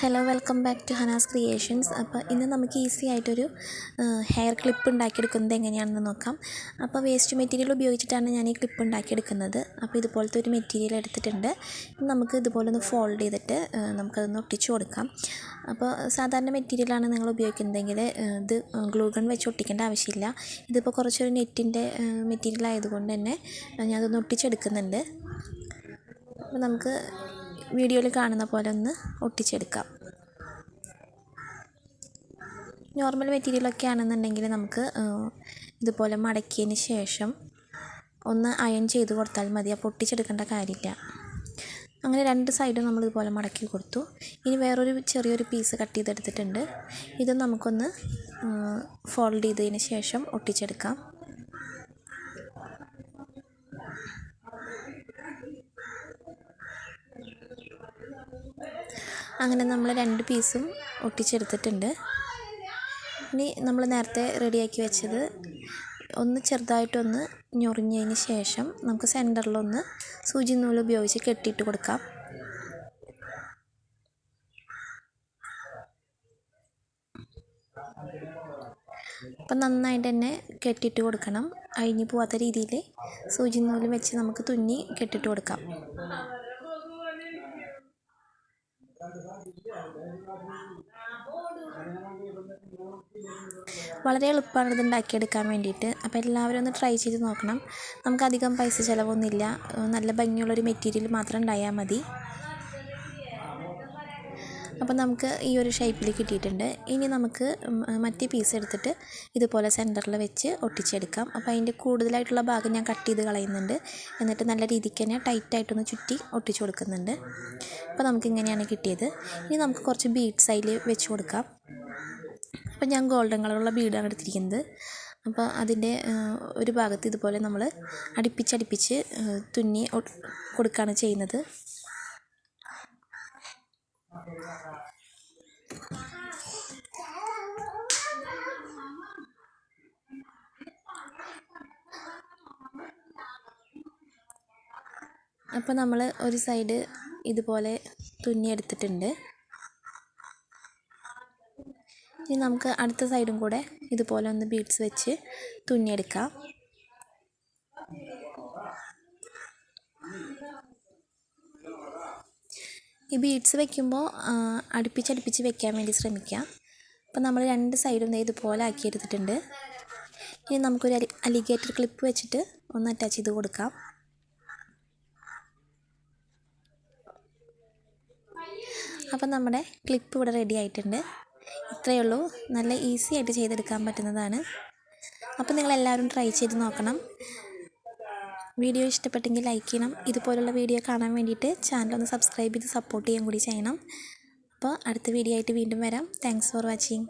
Hello welcome back to Hanas creations അപ്പോൾ ഇന്ന് നമുക്ക് ഈസി ആയിട്ടൊരു ഹെയർ ക്ലിപ്പ് ഉണ്ടാക്കിയെടുക്കുന്നത് എങ്ങനെയാണെന്ന് നോക്കാം. അപ്പോൾ വേസ്റ്റ് മെറ്റീരിയൽ ഉപയോഗിച്ചിട്ടാണ് ഞാൻ ഈ ക്ലിപ്പ് ഉണ്ടാക്കിയെടുക്കുന്നത്. അപ്പോൾ ഇതുപോലത്തെ ഒരു മെറ്റീരിയൽ എടുത്തിട്ടുണ്ട്. നമുക്ക് ഇതുപോലെ ഒന്ന് ഫോൾഡ് ചെയ്തിട്ട് നമുക്കതൊന്ന് ഒട്ടിച്ചു കൊടുക്കാം. അപ്പോൾ സാധാരണ മെറ്റീരിയലാണ് നിങ്ങൾ ഉപയോഗിക്കുന്നതെങ്കിൽ ഇത് ഗ്ലൂ ഗൺ വെച്ച് ഒട്ടിക്കേണ്ട ആവശ്യമില്ല. ഇതിപ്പോൾ കുറച്ചൊരു നെറ്റിന്റെ മെറ്റീരിയൽ ആയതുകൊണ്ട് തന്നെ ഞാനതൊന്ന് ഒട്ടിച്ചെടുക്കുന്നുണ്ട്. അപ്പോൾ നമുക്ക് വീഡിയോയിൽ കാണുന്ന പോലെ ഒന്ന് ഒട്ടിച്ചെടുക്കാം. നോർമൽ മെറ്റീരിയലൊക്കെ ആണെന്നുണ്ടെങ്കിൽ നമുക്ക് ഇതുപോലെ മടക്കിയതിന് ശേഷം ഒന്ന് അയൺ ചെയ്ത് കൊടുത്താൽ മതി. അപ്പോൾ ഒട്ടിച്ചെടുക്കേണ്ട കാര്യമില്ല. അങ്ങനെ രണ്ട് സൈഡും നമ്മൾ ഇതുപോലെ മടക്കി കൊടുത്തു. ഇനി വേറൊരു ചെറിയൊരു പീസ് കട്ട് ചെയ്തെടുത്തിട്ടുണ്ട്. ഇത് നമുക്കൊന്ന് ഫോൾഡ് ചെയ്തതിന് ശേഷം ഒട്ടിച്ചെടുക്കാം. അങ്ങനെ നമ്മൾ രണ്ട് പീസും ഒട്ടിച്ചെടുത്തിട്ടുണ്ട്. ഇനി നമ്മൾ നേരത്തെ റെഡിയാക്കി വെച്ചത് ഒന്ന് ചെറുതായിട്ടൊന്ന് ഞൊറിഞ്ഞതിന് ശേഷം നമുക്ക് സെന്ററിലൊന്ന് സൂചി നൂൽ ഉപയോഗിച്ച് കെട്ടിയിട്ട് കൊടുക്കാം. അപ്പം നന്നായിട്ട് തന്നെ കെട്ടിയിട്ട് കൊടുക്കണം. അഴിഞ്ഞു പോവാത്ത രീതിയിൽ സൂചി നൂൽ വെച്ച് നമുക്ക് തുന്നി കെട്ടിയിട്ട് കൊടുക്കാം. വളരെ എളുപ്പമാണ് ഇത് ഉണ്ടാക്കിയെടുക്കാൻ വേണ്ടിയിട്ട്. അപ്പോൾ എല്ലാവരും ഒന്ന് ട്രൈ ചെയ്ത് നോക്കണം. നമുക്കധികം പൈസ ചിലവൊന്നുമില്ല. നല്ല ഭംഗിയുള്ളൊരു മെറ്റീരിയൽ മാത്രം ഉണ്ടായാൽ മതി. അപ്പോൾ നമുക്ക് ഈ ഒരു ഷേപ്പിൽ കിട്ടിയിട്ടുണ്ട്. ഇനി നമുക്ക് മറ്റേ പീസ് എടുത്തിട്ട് ഇതുപോലെ സെന്ററിൽ വെച്ച് ഒട്ടിച്ചെടുക്കാം. അപ്പോൾ അതിന്റെ കൂടുതലായിട്ടുള്ള ഭാഗം ഞാൻ കട്ട് ചെയ്ത് കളയുന്നുണ്ട്. എന്നിട്ട് നല്ല രീതിക്ക് തന്നെ ടൈറ്റായിട്ടൊന്ന് ചുറ്റി ഒട്ടിച്ചു കൊടുക്കുന്നുണ്ട്. അപ്പോൾ നമുക്ക് ഇങ്ങനെയാണ് കിട്ടിയത്. ഇനി നമുക്ക് കുറച്ച് ബീഡ്സ് അതിൽ വെച്ച് കൊടുക്കാം. അപ്പോൾ ഞാൻ ഗോൾഡൻ കളറുള്ള ബീഡാണ് എടുത്തിരിക്കുന്നത്. അപ്പോൾ അതിന്റെ ഒരു ഭാഗത്ത് ഇതുപോലെ നമ്മൾ അടുപ്പിച്ചടുപ്പിച്ച് തുന്നി കൊടുക്കുകയാണ് ചെയ്യുന്നത്. അപ്പോൾ നമ്മൾ ഒരു സൈഡ് ഇതുപോലെ തുന്നിയെടുത്തിട്ടുണ്ട് ഇനി നമുക്ക് അടുത്ത സൈഡും കൂടെ ഇതുപോലെ ഒന്ന് ബീഡ്സ് വെച്ച് തുന്നിയെടുക്കാം. ഈ ബീഡ്സ് വെക്കുമ്പോൾ അടുപ്പിച്ചടുപ്പിച്ച് വെക്കാൻ വേണ്ടി ശ്രമിക്കാം. അപ്പോൾ നമ്മൾ രണ്ട് സൈഡും ഇതുപോലെ ആക്കിയെടുത്തിട്ടുണ്ട്. ഇനി നമുക്കൊരു അലി അലിഗേറ്റർ ക്ലിപ്പ് വെച്ചിട്ട് ഒന്ന് അറ്റാച്ച് ചെയ്ത് കൊടുക്കാം. അപ്പം നമ്മുടെ ക്ലിപ്പ് ഇവിടെ റെഡി ആയിട്ടുണ്ട്. ഇത്രയേ ഉള്ളൂ. നല്ല ഈസി ആയിട്ട് ചെയ്തെടുക്കാൻ പറ്റുന്നതാണ്. അപ്പം നിങ്ങളെല്ലാവരും ട്രൈ ചെയ്ത് നോക്കണം. വീഡിയോ ഇഷ്ടപ്പെട്ടെങ്കിൽ ലൈക്ക് ചെയ്യണം. ഇതുപോലുള്ള വീഡിയോ കാണാൻ വേണ്ടിയിട്ട് ചാനൽ ഒന്ന് സബ്സ്ക്രൈബ് ചെയ്ത് സപ്പോർട്ട് ചെയ്യാൻ കൂടി ചെയ്യണം. അപ്പോൾ അടുത്ത വീഡിയോ ആയിട്ട് വീണ്ടും വരാം. Thanks for watching